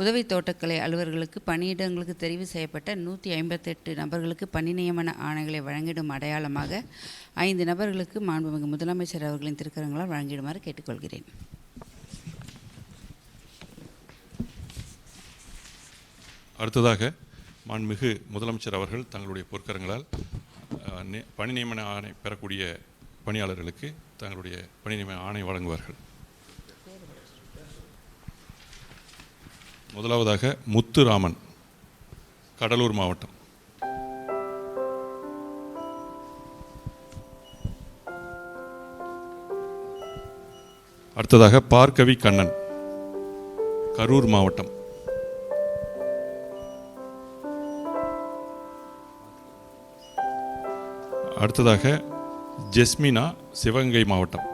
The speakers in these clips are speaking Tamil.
உதவி தோட்டக்கலை அலுவலர்களுக்கு பணியிடங்களுக்கு தெரிவு செய்யப்பட்ட நூற்றி ஐம்பத்தெட்டு நபர்களுக்கு பணி நியமன ஆணைகளை வழங்கிடும் அடையாளமாக ஐந்து நபர்களுக்கு மாண்புமிகு முதலமைச்சர் அவர்களின் திருக்கரங்களால் வழங்கிடுமாறு கேட்டுக்கொள்கிறேன். அடுத்ததாக மாண்புமிகு முதலமைச்சர் அவர்கள் தங்களுடைய பொற்கரங்களால் பணி நியமன ஆணை பெறக்கூடிய பணியாளர்களுக்கு தங்களுடைய பணி நியமன ஆணை வழங்குவார்கள். முதலாவதாக முத்துராமன் கடலூர் மாவட்டம். அடுத்ததாக பார்க்கவி கண்ணன் கரூர் மாவட்டம். அடுத்ததாக ஜெஸ்மினா சிவகங்கை மாவட்டம்.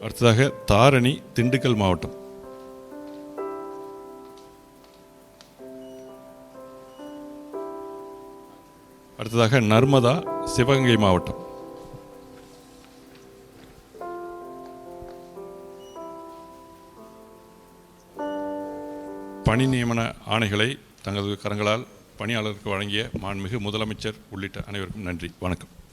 அடுத்ததாக தாரணி திண்டுக்கல் மாவட்டம். அடுத்ததாக நர்மதா சிவகங்கை மாவட்டம். பணி நியமன ஆணைகளை தங்களது கரங்களால் பணியாளருக்கு வழங்கிய மாண்புமிகு முதலமைச்சர் உள்ளிட்ட அனைவருக்கும் நன்றி. வணக்கம்.